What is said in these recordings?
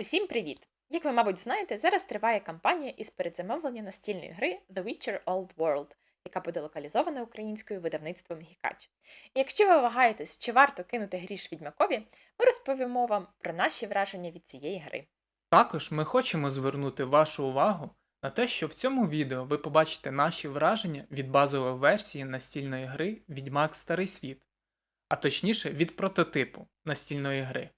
Усім привіт! Як ви, мабуть, знаєте, зараз триває кампанія із передзамовлення настільної гри The Witcher Old World, яка буде локалізована українською видавництвом Гікач. І якщо ви вагаєтесь, чи варто кинути гріш відьмакові, ми розповімо вам про наші враження від цієї гри. Також ми хочемо звернути вашу увагу на те, що в цьому відео ви побачите наші враження від базової версії настільної гри Відьмак Старий Світ, а точніше від прототипу настільної гри.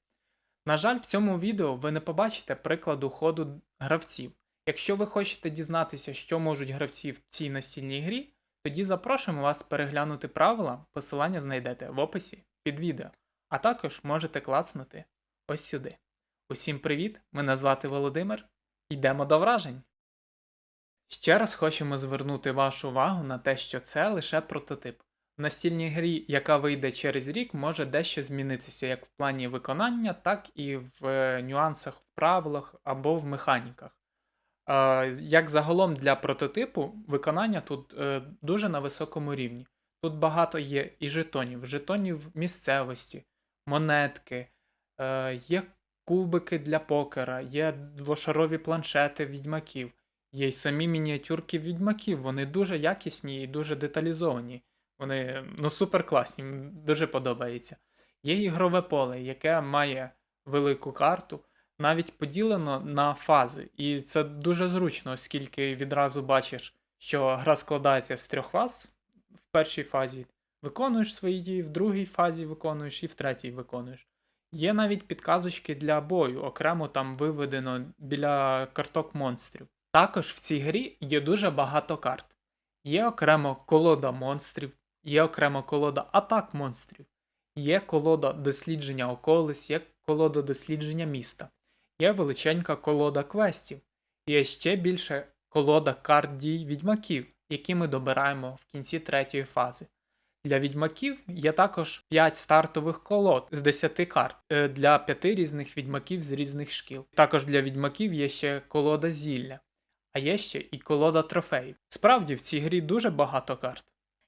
На жаль, в цьому відео ви не побачите прикладу ходу гравців. Якщо ви хочете дізнатися, що можуть гравці в цій настільній грі, тоді запрошуємо вас переглянути правила, посилання знайдете в описі під відео, а також можете клацнути ось сюди. Усім привіт! Мене звати Володимир. Йдемо до вражень. Ще раз хочемо звернути вашу увагу на те, що це лише прототип. Настільній грі, яка вийде через рік, може дещо змінитися як в плані виконання, так і в е, нюансах в правилах або в механіках. Е, Як загалом для прототипу, виконання тут е, дуже на високому рівні. Тут багато є і жетонів, жетонів місцевості, монетки, є кубики для покера, є двошарові планшети відьмаків, є й самі мініатюрки відьмаків. Вони дуже якісні і дуже деталізовані. Вони ну, супер класні, дуже подобається. Є ігрове поле, яке має велику карту, навіть поділено на фази. І це дуже зручно, оскільки відразу бачиш, що гра складається з трьох фаз в першій фазі. Виконуєш свої дії, в другій фазі виконуєш і в третій виконуєш. Є навіть підказочки для бою, окремо там виведено біля карток монстрів. Також в цій грі є дуже багато карт. Є окремо колода монстрів, є окремо колода атак монстрів, є колода дослідження околиць, є колода дослідження міста, є величенька колода квестів, є ще більше колода карт дій відьмаків, які ми добираємо в кінці третьої фази. Для відьмаків є також 5 стартових колод з 10 карт е, для 5 різних відьмаків з різних шкіл. Також для відьмаків є ще колода зілля, а є ще і колода трофеїв. Справді в цій грі дуже багато карт.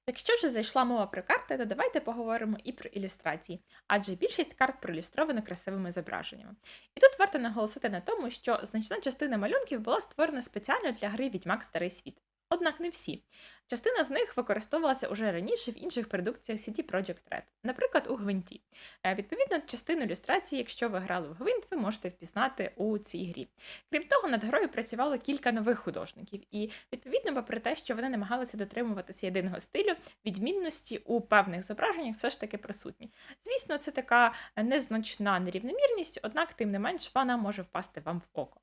Якщо вже зайшла мова про карти, то давайте поговоримо і про ілюстрації, адже більшість карт проілюстровано красивими зображеннями. І тут варто наголосити на тому, що значна частина малюнків була створена спеціально для гри Відьмак Старий Світ. Однак не всі. Частина з них використовувалася уже раніше в інших продукціях CD Projekt Red, наприклад, у Гвинті. Е, Відповідно, частину ілюстрації, якщо ви грали в Гвинт, ви можете впізнати у цій грі. Крім того, над грою працювало кілька нових художників, і відповідно, попри те, що вони намагалися дотримуватися єдиного стилю, відмінності у певних зображеннях все ж таки присутні. Звісно, це така незначна нерівномірність, однак, тим не менш, вона може впасти вам в око.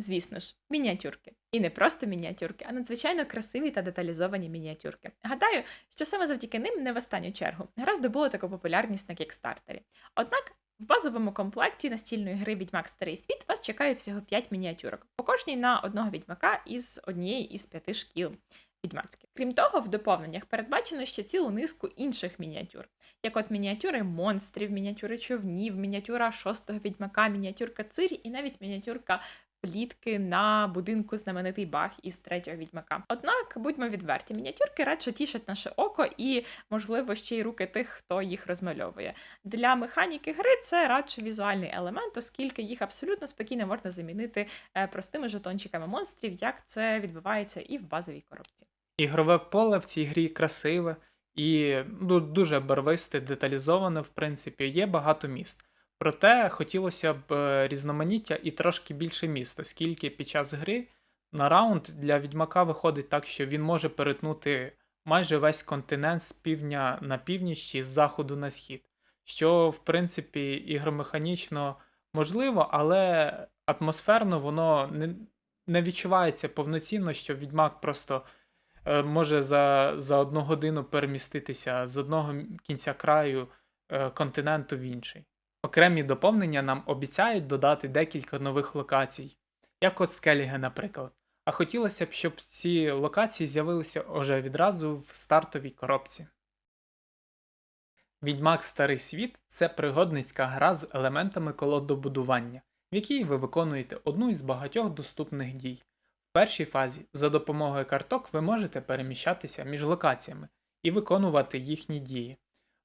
Звісно ж, мініатюрки. І не просто мініатюрки, а надзвичайно красиві та деталізовані мініатюрки. Гадаю, що саме завдяки ним, не в останню чергу, гра здобула таку популярність на кікстартері. Однак. В базовому комплекті настільної гри Відьмак Старий Світ вас чекає всього 5 мініатюрок, по кожній на одного відьмака із однієї із п'яти шкіл відьмацьких. Крім того, в доповненнях передбачено ще цілу низку інших мініатюр, як от мініатюри монстрів, мініатюри човнів, мініатюра шостого відьмака, мініатюрка цирі і навіть мініатюрка плітки на будинку знаменитий бах із третього відьмака. Однак, будьмо відверті, мініатюрки радше тішать наше око і, можливо, ще й руки тих, хто їх розмальовує. Для механіки гри це радше візуальний елемент, оскільки їх абсолютно спокійно можна замінити е, простими жетончиками монстрів, як це відбувається і в базовій коробці. Ігрове поле в цій грі красиве і дуже барвисте, деталізоване, в принципі, є багато міст. Проте хотілося б е, різноманіття і трошки більше міст, оскільки під час гри на раунд для відьмака виходить так, що він може перетнути майже весь континент з півдня на північ чи з заходу на схід. Що, в принципі, ігромеханічно можливо, але атмосферно воно не, не відчувається повноцінно, що відьмак просто е, може за, за одну годину переміститися з одного кінця краю е, континенту в інший. Окремі доповнення нам обіцяють додати декілька нових локацій, як от Скеліге, наприклад. А хотілося б, щоб ці локації з'явилися уже відразу в стартовій коробці. Відьмак Старий Світ це пригодницька гра з елементами колодобудування, в якій ви виконуєте одну із багатьох доступних дій. В першій фазі за допомогою карток ви можете переміщатися між локаціями і виконувати їхні дії.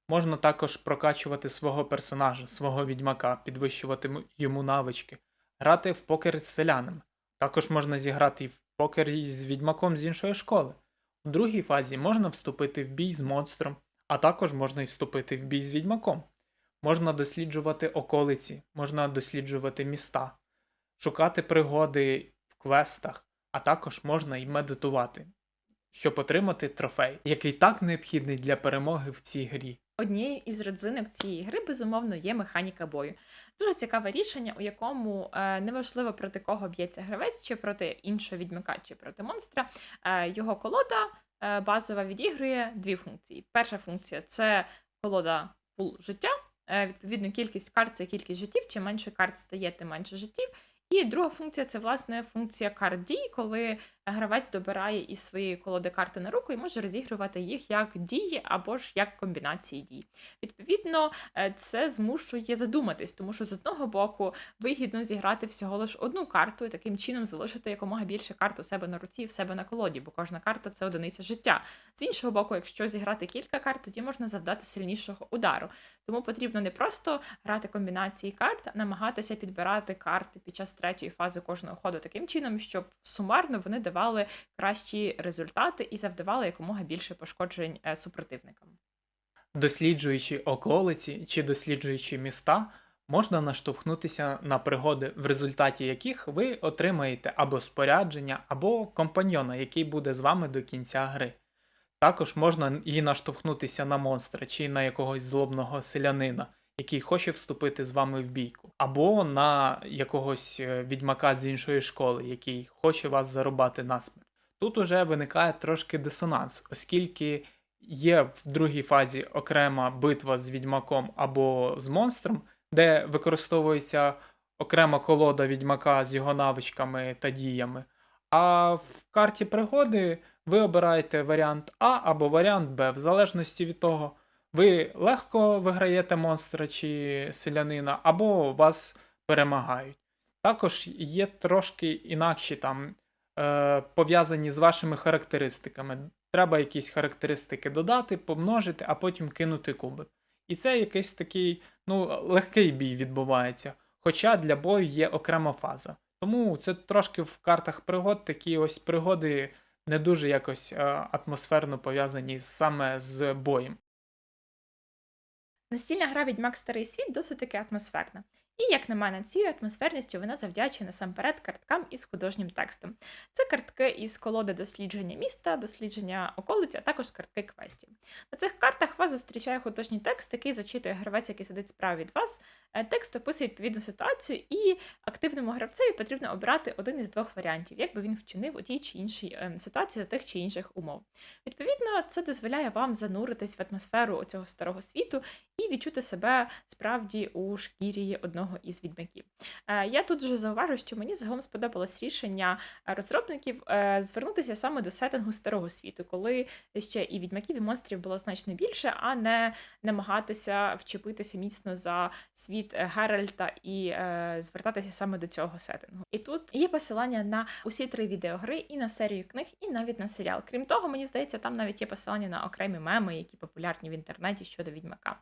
Можна також прокачувати свого персонажа, свого відьмака, підвищувати йому навички, грати в покер з селянами. Також можна зіграти і в покер з відьмаком з іншої школи. В другій фазі можна вступити в бій з монстром, а також можна й вступити в бій з відьмаком. Можна досліджувати околиці, можна досліджувати міста, шукати пригоди в квестах, а також можна й медитувати, щоб отримати трофей, який так необхідний для перемоги в цій грі. Однією із родзинок цієї гри, безумовно, є механіка бою. Дуже цікаве рішення, у якому е, неважливо проти кого б'ється гравець, чи проти іншого відьмака, чи проти монстра. Е, його колода е, базова відігрує дві функції. Перша функція це колода пул життя. Відповідно, кількість карт це кількість життів. Чим менше карт стає, тим менше життів. І друга функція це власне функція карт дій, коли гравець добирає із своєї колоди карти на руку і може розігрувати їх як дії або ж як комбінації дій. Відповідно, е, це змушує задуматись, тому що з одного боку вигідно зіграти всього лише одну карту і таким чином залишити якомога більше карт у себе на руці і в себе на колоді, бо кожна карта це одиниця життя. З іншого боку, якщо зіграти кілька карт, тоді можна завдати сильнішого удару. Тому потрібно не просто грати комбінації карт, а намагатися підбирати карти під час третьої фази кожного ходу таким чином, щоб сумарно вони давали кращі результати і завдавали якомога більше пошкоджень е, супротивникам. Досліджуючи околиці чи досліджуючи міста, можна наштовхнутися на пригоди, в результаті яких ви отримаєте або спорядження, або компаньйона, який буде з вами до кінця гри. Також можна і наштовхнутися на монстра чи на якогось злобного селянина, який хоче вступити з вами в бійку, або на якогось е, відьмака з іншої школи, який хоче вас зарубати насмерть. Тут уже виникає трошки дисонанс, оскільки є в другій фазі окрема битва з відьмаком або з монстром, де використовується окрема колода відьмака з його навичками та діями. А в карті пригоди ви обираєте варіант А або варіант Б, в залежності від того, ви легко виграєте монстра чи селянина, або вас перемагають. Також є трошки інакші там е, пов'язані з вашими характеристиками. Треба якісь характеристики додати, помножити, а потім кинути кубик. І це якийсь такий ну, легкий бій відбувається. Хоча для бою є окрема фаза. Тому це трошки в картах пригод такі ось пригоди не дуже якось е, атмосферно пов'язані саме з боєм. Настільна гра Відьмак Старий світ досить таки атмосферна. І, як на мене, цією атмосферністю вона завдячує насамперед карткам із художнім текстом. Це картки із колоди дослідження міста, дослідження околиць, а також картки квестів. На цих картах вас зустрічає художній текст, який зачитує гравець, який сидить справа від вас. Е, Текст описує відповідну ситуацію, і активному гравцеві потрібно обрати один із двох варіантів, як би він вчинив у тій чи іншій е, ситуації за тих чи інших умов. Відповідно, це дозволяє вам зануритись в атмосферу цього старого світу і відчути себе справді у шкірі одного із відьмаків. Е, Я тут вже зауважу, що мені загалом сподобалось рішення розробників е, звернутися саме до сеттингу старого світу, коли ще і відьмаків, і монстрів було значно більше, а не намагатися вчепитися міцно за світ е, Геральта і звертатися саме до цього сеттингу. І тут є посилання на усі три відеогри, і на серію книг, і навіть на серіал. Крім того, мені здається, там навіть є посилання на окремі меми, які популярні в інтернеті щодо відьмака.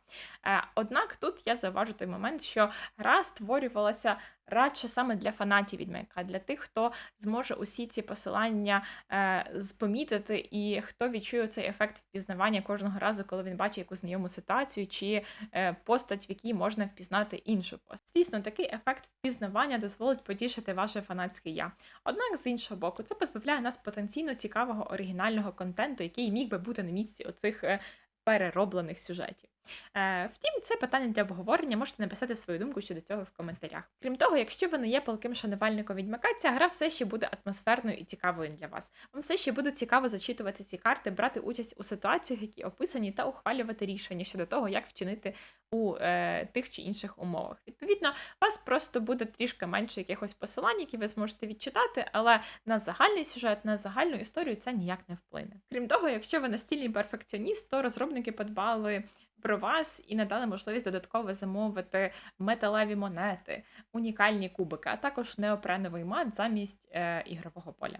Однак тут я зауважу той момент, що гра створювалася радше саме для фанатів відьмака, для тих, хто зможе усі ці посилання е, спомітити, і хто відчує цей ефект впізнавання кожного разу, коли він бачить якусь знайому ситуацію чи е, постать, в якій можна впізнати іншу постать. Звісно, такий ефект впізнавання дозволить потішити ваше фанатське я. Однак, з іншого боку, це позбавляє нас потенційно цікавого оригінального контенту, який міг би бути на місці оцих е, перероблених сюжетів. Е, втім, це питання для обговорення. Можете написати свою думку щодо цього в коментарях. Крім того, якщо ви не є палким шанувальником відьмака, ця гра все ще буде атмосферною і цікавою для вас. Вам все ще буде цікаво зачитувати ці карти, брати участь у ситуаціях, які описані, та ухвалювати рішення щодо того, як вчинити у е, тих чи інших умовах. Відповідно, у вас просто буде трішки менше якихось посилань, які ви зможете відчитати, але на загальний сюжет, на загальну історію це ніяк не вплине. Крім того, якщо ви настільний перфекціоніст, то розробники подбали про вас і надали можливість додатково замовити металеві монети, унікальні кубики, а також неопреновий мат замість е, ігрового поля.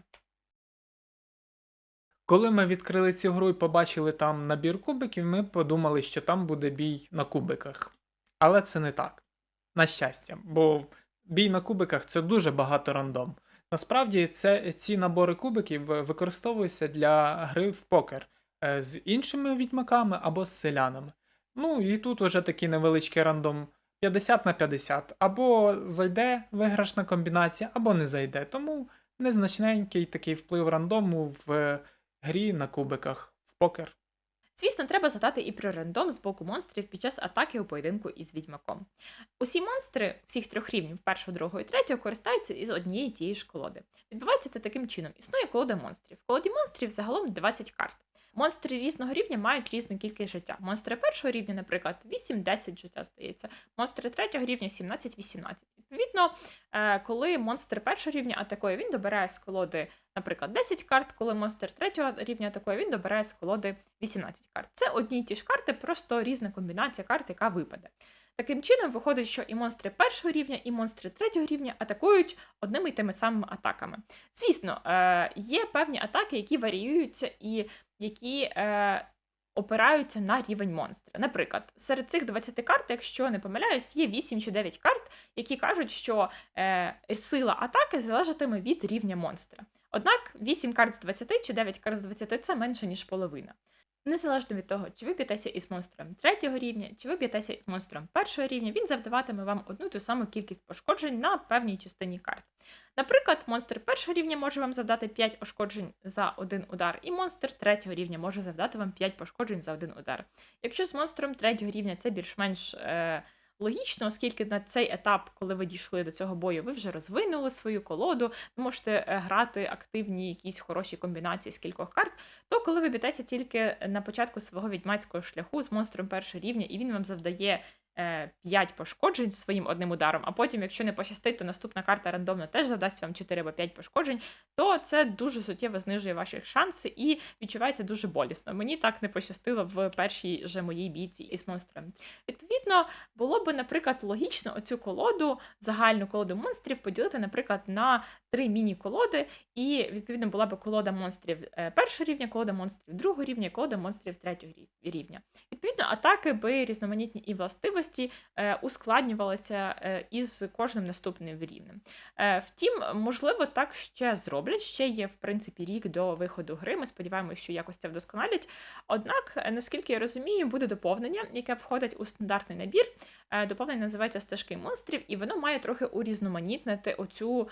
Коли ми відкрили цю гру і побачили там набір кубиків, ми подумали, що там буде бій на кубиках. Але це не так. На щастя, бо бій на кубиках це дуже багато рандом. Насправді, це, ці набори кубиків використовуються для гри в покер е, з іншими відьмаками або з селянами. Ну і тут уже такий невеличкий рандом 50 на 50. Або зайде виграшна комбінація, або не зайде. Тому незначненький такий вплив рандому в е, грі на кубиках в покер. Звісно, треба згадати і про рандом з боку монстрів під час атаки у поєдинку із відьмаком. Усі монстри всіх трьох рівнів, першого, другого і третього, користаються із однієї тієї ж колоди. Відбувається це таким чином: існує колода монстрів. В колоді монстрів загалом 20 карт. Монстри різного рівня мають різну кількість життя. Монстри першого рівня, наприклад, 8-10 життя здається. Монстри третього рівня 17-18. Відповідно, е, коли монстр першого рівня атакує, він добирає з колоди, наприклад, 10 карт. Коли монстр третього рівня атакує, він добирає з колоди 18 карт. Це одні й ті ж карти, просто різна комбінація карт, яка випаде. Таким чином, виходить, що і монстри першого рівня, і монстри третього рівня атакують одними й тими самими атаками. Звісно, е, є певні атаки, які варіюються і які е, опираються на рівень монстра. Наприклад, серед цих 20 карт, якщо не помиляюсь, є 8 чи 9 карт, які кажуть, що е, сила атаки залежатиме від рівня монстра. Однак 8 карт з 20 чи 9 карт з 20 це менше, ніж половина. Незалежно від того, чи ви б'єтеся із монстром третього рівня, чи ви б'єтеся із монстром першого рівня, він завдаватиме вам одну ту саму кількість пошкоджень на певній частині карт. Наприклад, монстр першого рівня може вам завдати 5 пошкоджень за один удар, і монстр третього рівня може завдати вам 5 пошкоджень за один удар. Якщо з монстром третього рівня це більш-менш. Е- Логічно, оскільки на цей етап, коли ви дійшли до цього бою, ви вже розвинули свою колоду, ви можете е, грати активні якісь хороші комбінації з кількох карт, то коли ви б'єтеся тільки на початку свого відьмацького шляху з монстром першого рівня, і він вам завдає 5 пошкоджень своїм одним ударом, а потім, якщо не пощастить, то наступна карта рандомно теж задасть вам 4 або 5 пошкоджень, то це дуже суттєво знижує ваші шанси і відчувається дуже болісно. Мені так не пощастило в першій же моїй бійці із монстром. Відповідно, було би, наприклад, логічно оцю колоду, загальну колоду монстрів поділити, наприклад, на три міні-колоди, і відповідно була би колода монстрів е, першого рівня, колода монстрів другого рівня, колода монстрів третього рівня. Відповідно, атаки би різноманітні і властивості е, ускладнювалися е, із кожним наступним рівнем. Е, втім, можливо, так ще зроблять. Ще є, в принципі, рік до виходу гри. Ми сподіваємося, що якось це вдосконалять. Однак, наскільки я розумію, буде доповнення, яке входить у стандартний набір. Доповнення називається стежки монстрів, і воно має трохи урізноманітнити оцю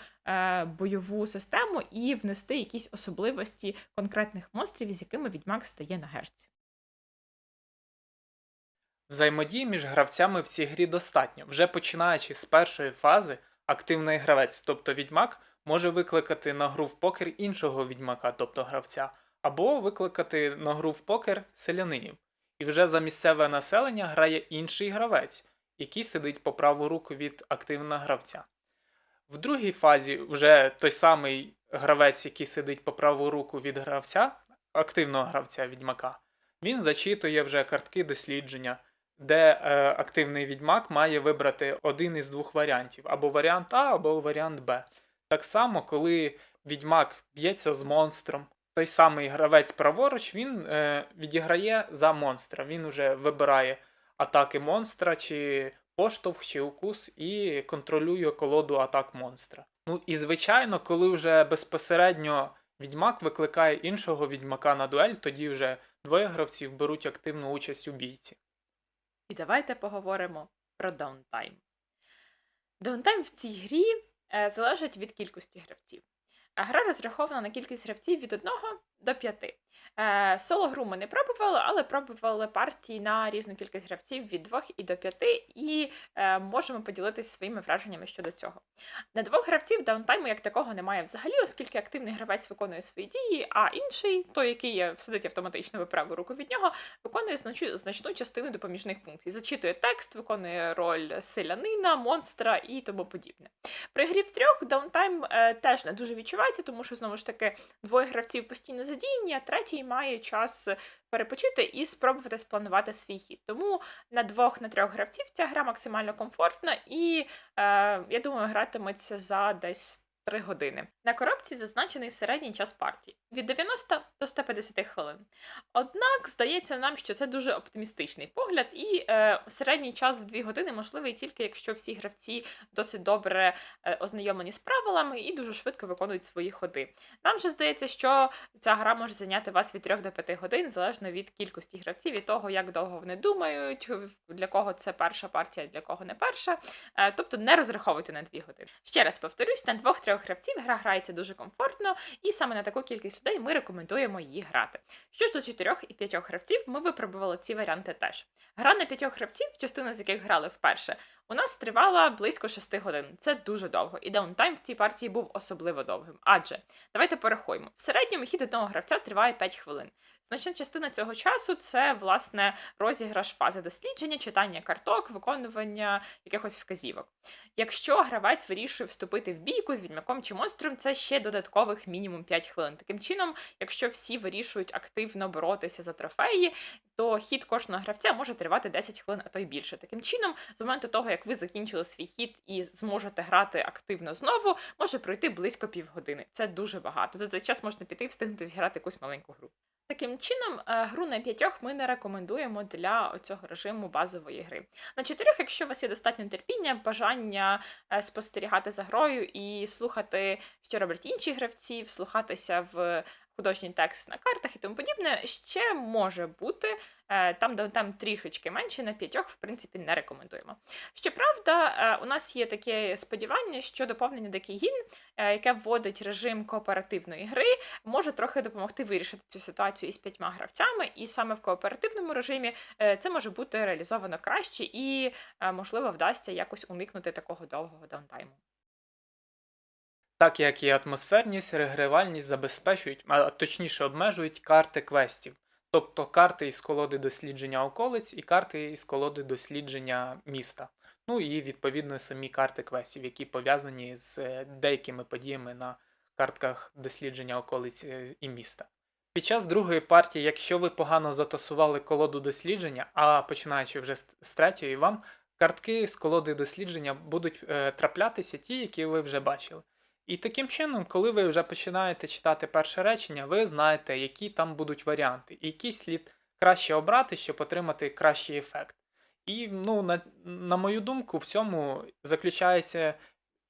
бойову систему і внести якісь особливості конкретних монстрів, з якими відьмак стає на герці. Взаємодії між гравцями в цій грі достатньо. Вже починаючи з першої фази, активний гравець, тобто відьмак, може викликати на гру в покер іншого відьмака, тобто гравця, або викликати на гру в покер селянинів. І вже за місцеве населення грає інший гравець, який сидить по праву руку від активного гравця. В другій фазі вже той самий гравець, який сидить по праву руку від гравця, активного гравця відьмака, він зачитує вже картки дослідження де е, активний відьмак має вибрати один із двох варіантів: або варіант А, або варіант Б. Так само, коли відьмак б'ється з монстром, той самий гравець праворуч він е, відіграє за монстра. Він вже вибирає атаки монстра, чи поштовх, чи укус, і контролює колоду атак монстра. Ну і звичайно, коли вже безпосередньо відьмак викликає іншого відьмака на дуель, тоді вже двоє гравців беруть активну участь у бійці. І давайте поговоримо про даунтайм. Даунтайм в цій грі е, залежить від кількості гравців. А Гра розрахована на кількість гравців від 1 до 5. Е, соло гру ми не пробували, але пробували партії на різну кількість гравців від 2 і до 5, і е, можемо поділитися своїми враженнями щодо цього. На двох гравців даунтайму як такого немає взагалі, оскільки активний гравець виконує свої дії, а інший, той, який сидить автоматично в праву руку від нього, виконує значну частину допоміжних функцій. Зачитує текст, виконує роль селянина, монстра і тому подібне. При грі в трьох даунтайм е, теж не дуже відчувається, тому що знову ж таки двоє гравців постійно задіяні, а третій має час перепочити і спробувати спланувати свій хід. Тому на двох на трьох гравців ця гра максимально комфортна, і е, я думаю, гратиметься за десь 3 години. На коробці зазначений середній час партії від 90 до 150 хвилин. Однак здається нам, що це дуже оптимістичний погляд, і е, середній час в 2 години можливий тільки якщо всі гравці досить добре е, ознайомлені з правилами і дуже швидко виконують свої ходи. Нам же здається, що ця гра може зайняти вас від 3 до 5 годин, залежно від кількості гравців, від того, як довго вони думають, для кого це перша партія, для кого не перша. Е, Тобто не розраховуйте на 2 години. Ще раз повторюсь, на двох-трьох гравців гра грається дуже комфортно, і саме на таку кількість людей ми рекомендуємо її грати. Що ж до чотирьох і п'ятьох гравців, ми випробували ці варіанти теж. Гра на п'ятьох гравців, частина з яких грали вперше, у нас тривала близько 6 годин. Це дуже довго, і даунтайм в цій партії був особливо довгим. Адже давайте порахуємо: в середньому хід одного гравця триває 5 хвилин. Значна частина цього часу це власне розіграш фази дослідження, читання карток, виконування якихось вказівок. Якщо гравець вирішує вступити в бійку з відьмаком чи монстром, це ще додаткових мінімум 5 хвилин. Таким чином, якщо всі вирішують активно боротися за трофеї, то хід кожного гравця може тривати 10 хвилин, а то й більше. Таким чином, з моменту того, як ви закінчили свій хід і зможете грати активно знову, може пройти близько півгодини. Це дуже багато. За цей час можна піти і встигнути зіграти якусь маленьку гру. Таким чином, е, гру на п'ятьох ми не рекомендуємо для цього режиму базової гри. На чотирьох, якщо у вас є достатньо терпіння, бажання е, спостерігати за грою і слухати, що роблять інші гравці, вслухатися в художній текст на картах і тому подібне, ще може бути. Е, Там, де там трішечки менше, на п'ятьох, в принципі, не рекомендуємо. Щоправда, е, у нас є таке сподівання, що доповнення Декігін, яке вводить режим кооперативної гри, може трохи допомогти вирішити цю ситуацію із п'ятьма гравцями, і саме в кооперативному режимі е, це може бути реалізовано краще і, е, можливо, вдасться якось уникнути такого довгого даунтайму. Так як і атмосферність, регривальність забезпечують, а точніше обмежують карти квестів, тобто карти із колоди дослідження околиць і карти із колоди дослідження міста. Ну і відповідно самі карти квестів, які пов'язані з е, деякими подіями на картках дослідження околиць е, і міста. Під час другої партії, якщо ви погано затасували колоду дослідження, а починаючи вже з третьої, вам картки з колоди дослідження будуть е, траплятися ті, які ви вже бачили. І таким чином, коли ви вже починаєте читати перше речення, ви знаєте, які там будуть варіанти, і який слід краще обрати, щоб отримати кращий ефект. І, ну, на, на мою думку, в цьому заключається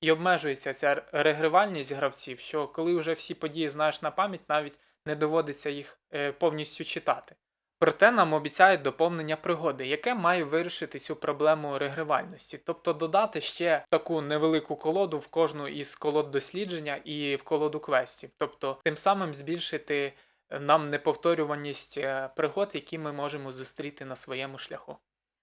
і обмежується ця регривальність гравців, що коли вже всі події знаєш на пам'ять, навіть не доводиться їх е, повністю читати. Проте нам обіцяють доповнення пригоди, яке має вирішити цю проблему регривальності, тобто додати ще таку невелику колоду в кожну із колод дослідження і в колоду квестів, тобто тим самим збільшити е, нам неповторюваність е, пригод, які ми можемо зустріти на своєму шляху.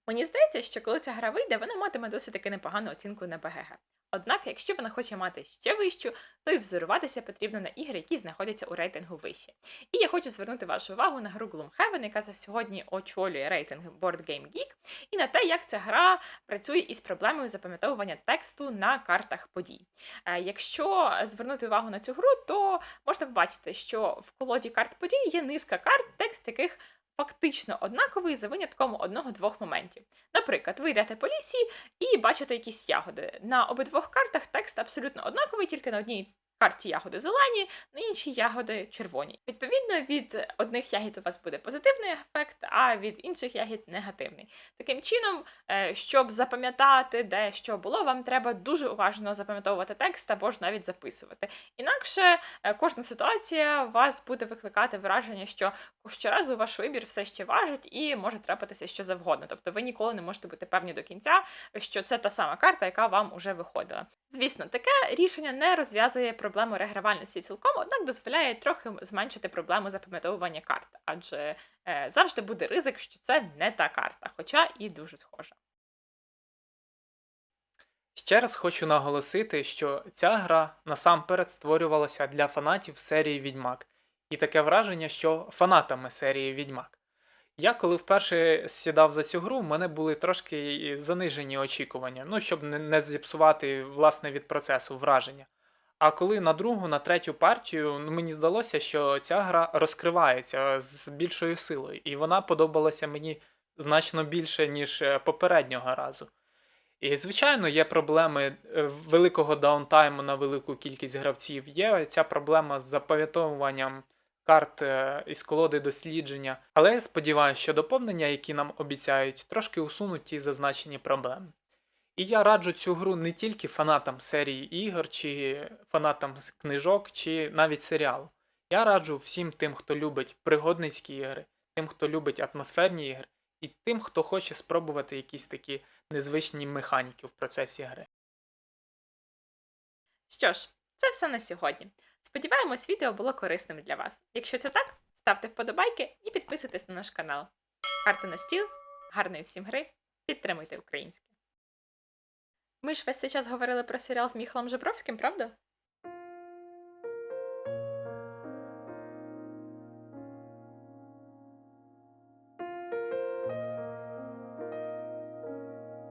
Мені здається, що коли ця гра вийде, вона матиме досить таки непогану оцінку на БГГ. Однак, якщо вона хоче мати ще вищу, то і взоруватися потрібно на ігри, які знаходяться у рейтингу вище. І я хочу звернути вашу увагу на гру Gloomhaven, яка за сьогодні очолює рейтинг Board Game Geek, і на те, як ця гра працює із проблемою запам'ятовування тексту на картах подій. Е, Якщо звернути увагу на цю гру, то можна побачити, що в колоді карт подій є низка карт, текст яких фактично однаковий за винятком одного-двох моментів. Наприклад, ви йдете по лісі і бачите якісь ягоди. На обидвох картах текст абсолютно однаковий, тільки на одній карті ягоди зелені, на іншій ягоди червоні. Відповідно, від одних ягід у вас буде позитивний ефект, а від інших ягід негативний. Таким чином, е, щоб запам'ятати, де що було, вам треба дуже уважно запам'ятовувати текст або ж навіть записувати. Інакше е, кожна ситуація у вас буде викликати враження, що щоразу ваш вибір все ще важить і може трапитися що завгодно. Тобто ви ніколи не можете бути певні до кінця, що це та сама карта, яка вам уже виходила. Звісно, таке рішення не розв'язує проблему регравальності цілком, однак дозволяє трохи зменшити проблему запам'ятовування карт, адже е, завжди буде ризик, що це не та карта, хоча і дуже схожа. Ще раз хочу наголосити, що ця гра насамперед створювалася для фанатів серії Відьмак, і таке враження, що фанатами серії Відьмак. Я коли вперше сідав за цю гру, в мене були трошки занижені очікування, ну щоб не, зіпсувати власне від процесу враження. А коли на другу, на третю партію, ну, мені здалося, що ця гра розкривається з більшою силою, і вона подобалася мені значно більше, ніж е, попереднього разу. І, звичайно, є проблеми е, великого даунтайму на велику кількість гравців. Є ця проблема з запам'ятовуванням карт е, із колоди дослідження. Але я сподіваюся, що доповнення, які нам обіцяють, трошки усунуть ті зазначені проблеми. І я раджу цю гру не тільки фанатам серії ігор, чи фанатам книжок, чи навіть серіалу. Я раджу всім тим, хто любить пригодницькі ігри, тим, хто любить атмосферні ігри, і тим, хто хоче спробувати якісь такі незвичні механіки в процесі гри. Що ж, це все на сьогодні. Сподіваємось, відео було корисним для вас. Якщо це так, ставте вподобайки і підписуйтесь на наш канал. Карти на стіл, гарної всім гри, підтримуйте українське. Ми ж весь цей час говорили про серіал з Міхалом Жебровським, правда?